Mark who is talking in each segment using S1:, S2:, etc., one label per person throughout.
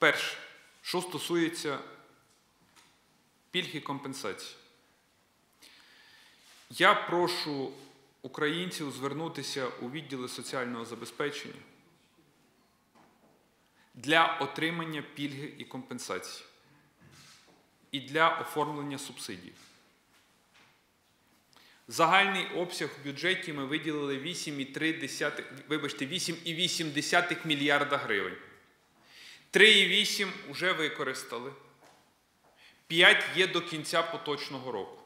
S1: Перше, що стосується пільг і компенсацій. Я прошу українців звернутися у відділи соціального забезпечення для отримання пільги і компенсації і для оформлення субсидій. Загальний обсяг в бюджеті ми виділили 8,3, вибачте, 8,8 мільярда гривень. 3,8 вже використали. 5 є до кінця поточного року.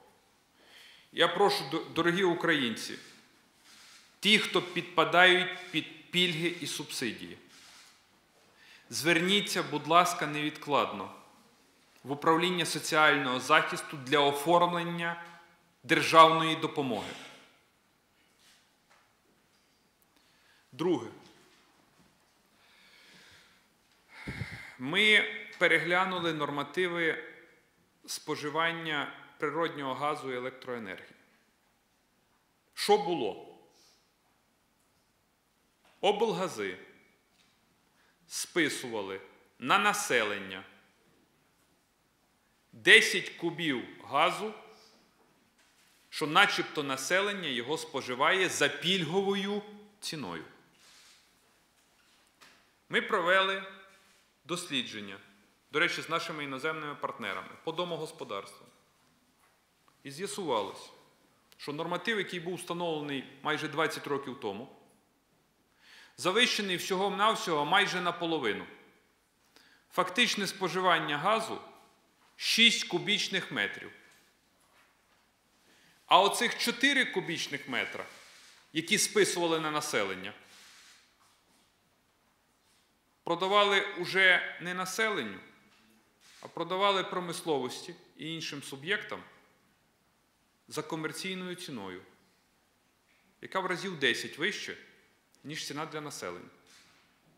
S1: Я прошу, дорогі українці, ті, хто підпадають під пільги і субсидії, зверніться, будь ласка, невідкладно в управління соціального захисту для оформлення державної допомоги. Друге. Ми переглянули нормативи споживання природнього газу і електроенергії. Що було? Облгази списували на населення 10 кубів газу, що начебто населення його споживає за пільговою ціною. Ми провели дослідження, до речі, з нашими іноземними партнерами по домогосподарствам. І з'ясувалось, що норматив, який був встановлений майже 20 років тому, завищений всього-навсього майже наполовину. Фактичне споживання газу 6 кубічних метрів. А оцих 4 кубічних метра, які списували на населення, продавали уже не населенню, а продавали промисловості і іншим суб'єктам за комерційною ціною, яка в разів 10 вище, ніж ціна для населення.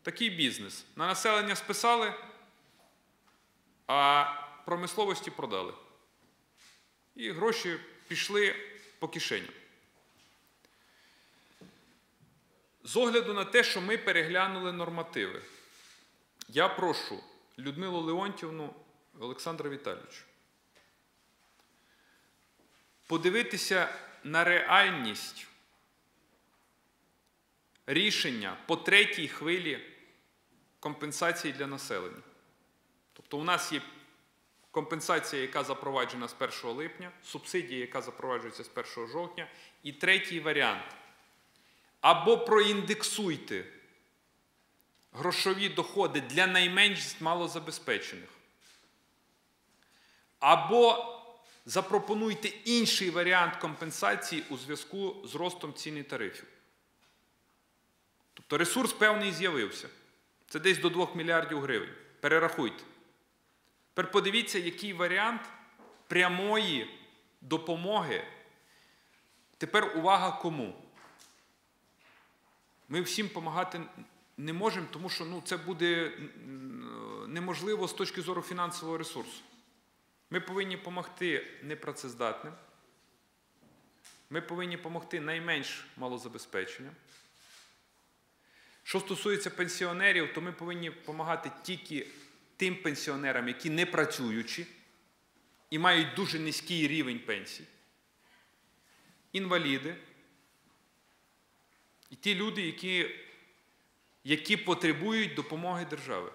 S1: Такий бізнес. На населення списали, а промисловості продали. І гроші пішли по кишеням. З огляду на те, що ми переглянули нормативи, я прошу Людмилу Леонтівну Олександра Віталійовича подивитися на реальність рішення по третій хвилі компенсації для населення. Тобто у нас є компенсація, яка запроваджена з 1 липня, субсидія, яка запроваджується з 1 жовтня, і третій варіант. Або проіндексуйте грошові доходи для найменш малозабезпечених, або запропонуйте інший варіант компенсації у зв'язку з ростом цін і тарифів. Тобто ресурс певний з'явився. Це десь до 2 мільярдів гривень. Перерахуйте. Тепер подивіться, який варіант прямої допомоги. Тепер увага кому. Ми всім допомагати не можемо, тому що ну, це буде неможливо з точки зору фінансового ресурсу. Ми повинні допомогти непрацездатним. Ми повинні допомогти найменш малозабезпеченим. Що стосується пенсіонерів, то ми повинні допомагати тільки тим пенсіонерам, які не працюючі і мають дуже низький рівень пенсій, інваліди і ті люди, які, які потребують допомоги держави.